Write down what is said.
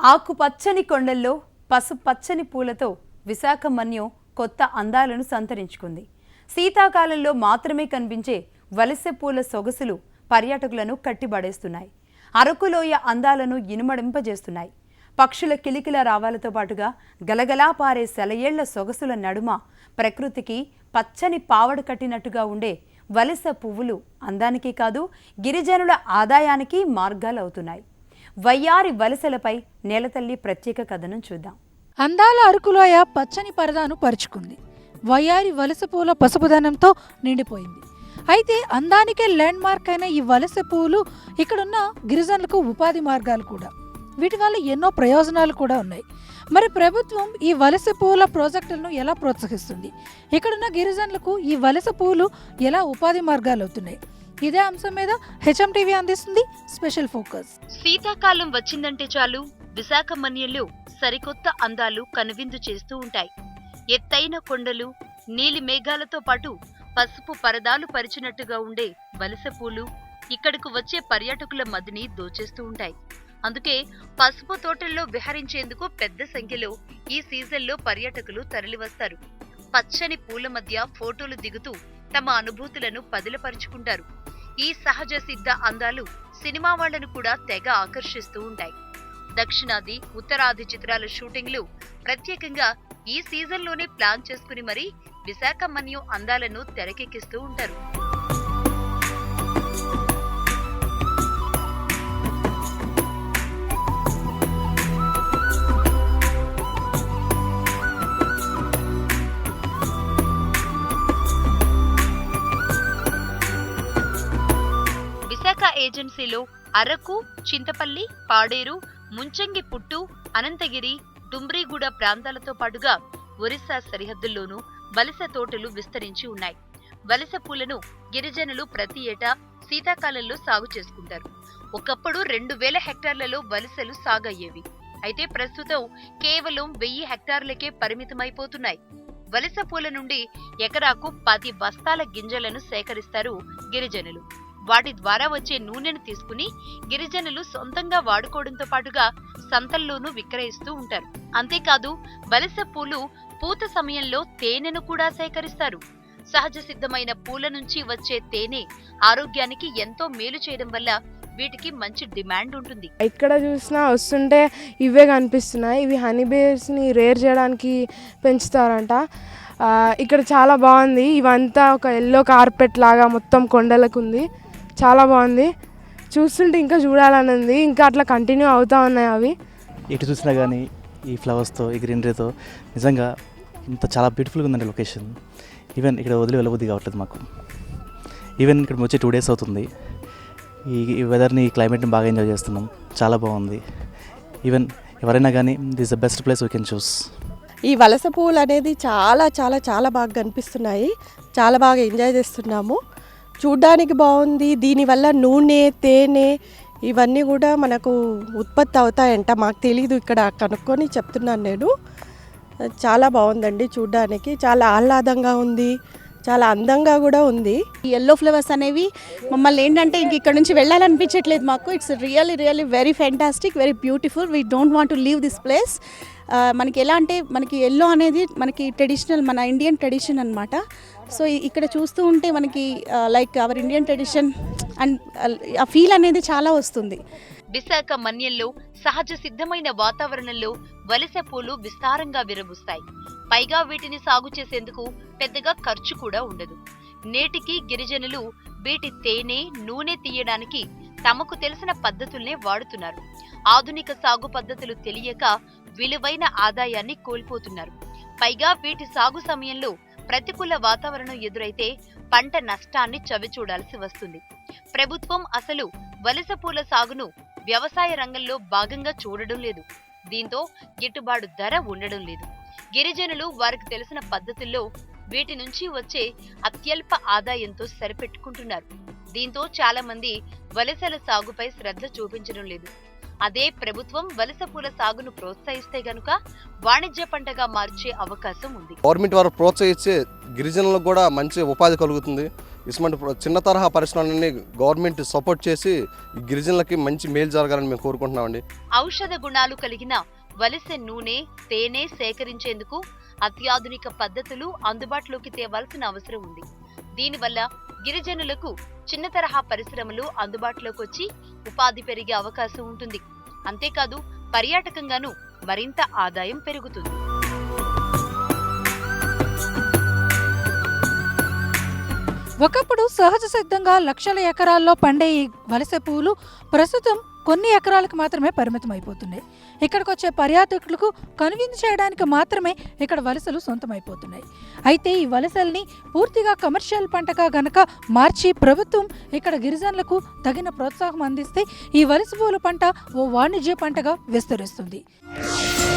ఆకుపచ్చని కొండల్లో పసుపచ్చని పూలతో విశాఖ మన్యం కొత్త అందాలను సంతరించుకుంది. శీతాకాలంలో మాత్రమే కనిపించే వలసె పూల సొగసులు పర్యాటకులను కట్టిబడేస్తున్నాయి. అరకులోయ అందాలను ఇనుమడింపజేస్తున్నాయి. పక్షుల కిలికిల రావాలతో పాటుగా గలగలా పారే సెలయేళ్ళ సొగసుల నడుమ ప్రకృతికి పచ్చని పావడ కట్టినట్టుగా ఉండే వలస పువ్వులు అందానికి కాదు గిరిజనుల ఆదాయానికి మార్గాలవుతున్నాయి. వయ్యారి వలసలపై నేలతల్లి ప్రత్యేక కథనం చూద్దాం. అందాల అరకులోయ పచ్చని పరదాను పరుచుకుంది. వయ్యారి వలస పూల పసుపుదనంతో నిండిపోయింది. అయితే అందానికే ల్యాండ్ మార్క్ అయిన ఈ వలస పూలు ఇక్కడున్న గిరిజనులకు ఉపాధి మార్గాలు కూడా. వీటి వల్ల ఎన్నో ప్రయోజనాలు కూడా ఉన్నాయి. మరి ప్రభుత్వం ఈ వలస పూల ప్రాజెక్టులను ఎలా ప్రోత్సహిస్తుంది? ఇక్కడున్న గిరిజనులకు ఈ వలస పూలు ఎలా ఉపాధి మార్గాలు అవుతున్నాయి? ఇదే అంశం మీద హెచ్ఎం టీవీ అందిస్తుంది స్పెషల్ ఫోకస్. శీతాకాలం వచ్చిందంటే చాలు విశాఖ మన్యంలో సరికొత్త అందాలు కనువిందు చేస్తూ ఉంటాయి. ఎత్తైన కొండలు నీలి మేఘాలతో పాటు పసుపు పరదాలు పరిచినట్టుగా ఉండే వలస పూలు ఇక్కడకు వచ్చే పర్యాటకుల మదిని దోచేస్తూ ఉంటాయి. అందుకే పసుపు తోటల్లో విహరించేందుకు పెద్ద సంఖ్యలో ఈ సీజన్లో పర్యాటకులు తరలివస్తారు. పచ్చని పూల మధ్య ఫోటోలు దిగుతూ తమ అనుభూతులను పదిలపరుచుకుంటారు. ఈ సహజ సిద్ధ అందాలు సినిమా వాళ్ళను కూడా తెగ ఆకర్షిస్తూ ఉంటాయి. దక్షిణాది ఉత్తరాది చిత్రాల షూటింగ్లు ప్రత్యేకంగా ఈ సీజన్లోనే ప్లాన్ చేసుకుని మరీ విశాఖ మన్యం అందాలను తెరకెక్కిస్తూ ఉంటారు. ఏజెన్సీలో అరకు చింతపల్లి పాడేరు ముంచంగి పుట్టు అనంతగిరి డుమ్రిగూడ ప్రాంతాలతో పాటుగా ఒరిస్సా సరిహద్దుల్లోనూ వలస తోటలు విస్తరించి ఉన్నాయి. వలస పూలను గిరిజనులు ప్రతి ఏటా శీతాకాలంలో సాగు చేసుకుంటారు. ఒకప్పుడు రెండు వేల హెక్టార్లలో వలసలు సాగయ్యేవి. అయితే ప్రస్తుతం కేవలం వెయ్యి హెక్టార్లకే పరిమితమైపోతున్నాయి. వలస పూల నుండి ఎకరాకు పది బస్తాల గింజలను సేకరిస్తారు గిరిజనులు. వాటి ద్వారా వచ్చే నూనెను తీసుకుని గిరిజనులు సొంతంగా వాడుకోవడంతో పాటుగా సంతల్లోనూ విక్రయిస్తూ ఉంటారు. అంతేకాదు బలిస పూలు పూత సమయంలో తేనెను కూడా సేకరిస్తారు. సహజ సిద్ధమైన పూల నుంచి వచ్చే తేనె ఆరోగ్యానికి ఎంతో మేలు చేయడం వల్ల వీటికి మంచి డిమాండ్ ఉంటుంది. ఎక్కడ చూసినా వస్తుంటే ఇవే కనిపిస్తున్నాయి. ఇవి హనీ బేర్స్ని రేర్ చేయడానికి పెంచుతారంట. ఇక్కడ చాలా బాగుంది. ఇవంతా ఒక ఎల్లో కార్పెట్ లాగా మొత్తం కొండలకు ఉంది చాలా బాగుంది. చూస్తుంటే ఇంకా చూడాలని ఉంది. ఇంకా అట్లా కంటిన్యూ అవుతా ఉన్నాయి అవి. ఎటు చూసినా కానీ ఈ ఫ్లవర్స్తో ఈ గ్రీనరీతో నిజంగా ఇంత చాలా బ్యూటిఫుల్గా ఉందండి లొకేషన్ ఈవెన్ ఇక్కడ వదిలి వెళ్ళబుద్ధి కావట్లేదు మాకు. ఈవెన్ ఇక్కడ వచ్చి టూ డేస్ అవుతుంది. ఈ ఈ వెదర్ని ఈ క్లైమేట్ని బాగా ఎంజాయ్ చేస్తున్నాం. చాలా బాగుంది. ఈవెన్ ఎవరైనా కానీ this the best place we can choose ఈ వలస పువ్వులు అనేది చాలా చాలా చాలా బాగా కనిపిస్తున్నాయి. చాలా బాగా ఎంజాయ్ చేస్తున్నాము. చూడ్డానికి బాగుంది. దీనివల్ల నూనె తేనె ఇవన్నీ కూడా మనకు ఉత్పత్తి అవుతాయంట. మాకు తెలీదు ఇక్కడ కనుక్కొని చెప్తున్నాను నేను. చాలా బాగుందండి చూడ్డానికి. చాలా ఆహ్లాదంగా ఉంది. చాలా అందంగా కూడా ఉంది. ఈ ఎల్లో ఫ్లవర్స్ అనేవి మమ్మల్ని ఏంటంటే ఇంక ఇక్కడ నుంచి వెళ్ళాలనిపించట్లేదు మాకు. It's really really very fantastic very beautiful we don't want to leave this place మనకి ఎలా అంటే మనకి ఎల్లో అనేది మనకి ట్రెడిషనల్ మన ఇండియన్ ట్రెడిషన్ అనమాట సో ఇక్కడ చూస్తూ ఉంటే మనకి like our Indian tradition and ఆ ఫీల్ అనేది చాలా వస్తుంది. విశాఖ మన్యంలో సహజ సిద్ధమైన వాతావరణంలో వలస పూలు విస్తారంగా విరబుస్తాయి. పైగా వీటిని సాగు చేసేందుకు పెద్దగా ఖర్చు కూడా ఉండదు. నేటికి గిరిజనులు వీటి తేనె నూనె తీయడానికి తమకు తెలిసిన పద్ధతుల్నే వాడుతున్నారు. ఆధునిక సాగు పద్ధతులు తెలియక విలువైన ఆదాయాన్ని కోల్పోతున్నారు. పైగా వీటి సాగు సమయంలో ప్రతికూల వాతావరణం ఎదురైతే పంట నష్టాన్ని చవిచూడాల్సి వస్తుంది. ప్రభుత్వం అసలు వలస పూల సాగును వ్యవసాయ రంగంలో భాగంగా చూడడం లేదు. దీంతో గిట్టుబాటు ధర ఉండడం లేదు. గిరిజనులు వారికి తెలిసిన పద్ధతుల్లో వీటి నుంచి వచ్చే అత్యల్ప ఆదాయంతో సరిపెట్టుకుంటున్నారు. దీంతో చాలా మంది వలసల సాగుపై శ్రద్ధ చూపించడం లేదు. అదే ప్రభుత్వం వలస పూల సాగును ప్రోత్సహిస్తే గనుక వాణిజ్య పంటగా మార్చే అవకాశం ఉంది. గవర్నమెంట్ వారు ప్రోత్సహించి గిరిజనులకు కూడా మంచి ఉపాధి కలుగుతుంది. ఇటువంటి చిన్న తరహా పరిశ్రమలన్నీ గవర్నమెంట్ సపోర్ట్ చేసి గిరిజనులకి మంచి మేలు జరగాలని మేము కోరుకుంటున్నామండి. ఔషధ గుణాలు కలిగిన వలస నూనె తేనె సేకరించేందుకు అత్యాధునిక పద్ధతులు అందుబాటులోకి తేవాల్సిన అవసరం ఉంది. దీనివల్ల గిరిజనులకు చిన్న తరహా పరిశ్రమలు అందుబాటులోకి వచ్చి ఉపాధి పెరిగే అవకాశం ఉంటుంది. అంతేకాదు పర్యాటకంగాను మరింత ఆదాయం పెరుగుతుంది. ఒకప్పుడు సహజ సిద్ధంగా లక్షల ఎకరాల్లో పండే ఈ వలస పువ్వులు ప్రస్తుతం కొన్ని ఎకరాలకు మాత్రమే పరిమితం అయిపోతున్నాయి. ఇక్కడికి వచ్చే పర్యాటకులకు కనువిందు చేయడానికి మాత్రమే ఇక్కడ వలసలు సొంతమైపోతున్నాయి. అయితే ఈ వలసల్ని పూర్తిగా కమర్షియల్ పంటగా గనక మార్చి ప్రభుత్వం ఇక్కడ గిరిజనులకు తగిన ప్రోత్సాహం అందిస్తే ఈ వలస పూల పంట ఓ వాణిజ్య పంటగా విస్తరిస్తుంది.